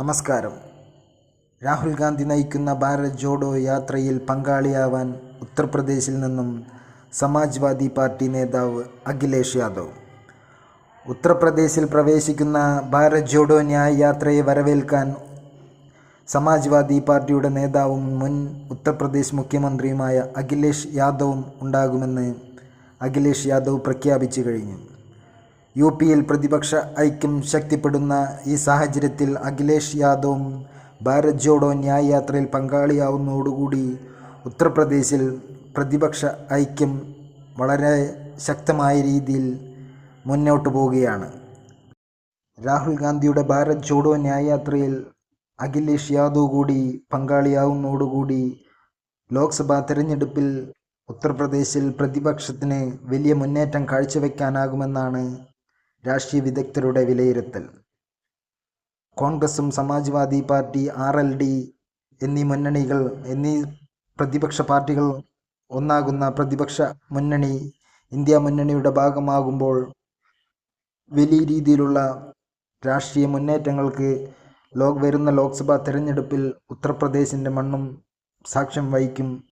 നമസ്കാരം. രാഹുൽ ഗാന്ധി നയിക്കുന്ന ഭാരത് ജോഡോ യാത്രയിൽ പങ്കാളിയാവാൻ ഉത്തർപ്രദേശിൽ നിന്നും സമാജ്വാദി പാർട്ടി നേതാവ് അഖിലേഷ് യാദവ്. ഉത്തർപ്രദേശിൽ പ്രവേശിക്കുന്ന ഭാരത് ജോഡോ ന്യായ യാത്രയെ വരവേൽക്കാൻ സമാജ്വാദി പാർട്ടിയുടെ നേതാവും മുൻ ഉത്തർപ്രദേശ് മുഖ്യമന്ത്രിയുമായ അഖിലേഷ് യാദവും ഉണ്ടാകുമെന്ന് അഖിലേഷ് യാദവ് പ്രഖ്യാപിച്ചു കഴിഞ്ഞു. യു പിയിൽ പ്രതിപക്ഷ ഐക്യം ശക്തിപ്പെടുന്ന ഈ സാഹചര്യത്തിൽ അഖിലേഷ് യാദവും ഭാരത് ജോഡോ ന്യായ യാത്രയിൽ പങ്കാളിയാവുന്നതോടുകൂടി ഉത്തർപ്രദേശിൽ പ്രതിപക്ഷ ഐക്യം വളരെ ശക്തമായ രീതിയിൽ മുന്നോട്ട് പോവുകയാണ്. രാഹുൽ ഗാന്ധിയുടെ ഭാരത് ജോഡോ ന്യായ യാത്രയിൽ അഖിലേഷ് യാദവ് കൂടി പങ്കാളിയാവുന്നതോടുകൂടി ലോക്സഭാ തെരഞ്ഞെടുപ്പിൽ ഉത്തർപ്രദേശിൽ പ്രതിപക്ഷത്തിന് വലിയ മുന്നേറ്റം കാഴ്ചവെക്കാനാകുമെന്നാണ് രാഷ്ട്രീയ വിദഗ്ധരുടെ വിലയിരുത്തൽ. കോൺഗ്രസും Samajwadi party R L D എന്നീ മുന്നണികൾ എന്നീ പ്രതിപക്ഷ പാർട്ടികൾ ഒന്നാകുന്ന പ്രതിപക്ഷ മുന്നണി ഇന്ത്യ മുന്നണിയുടെ ഭാഗമാകുമ്പോൾ വലിയ രീതിയിലുള്ള രാഷ്ട്രീയ മുന്നേറ്റങ്ങൾക്ക് ലോ വരുന്ന ലോക്സഭാ തെരഞ്ഞെടുപ്പിൽ ഉത്തർപ്രദേശിന്റെ മണ്ണും സാക്ഷ്യം വഹിക്കും.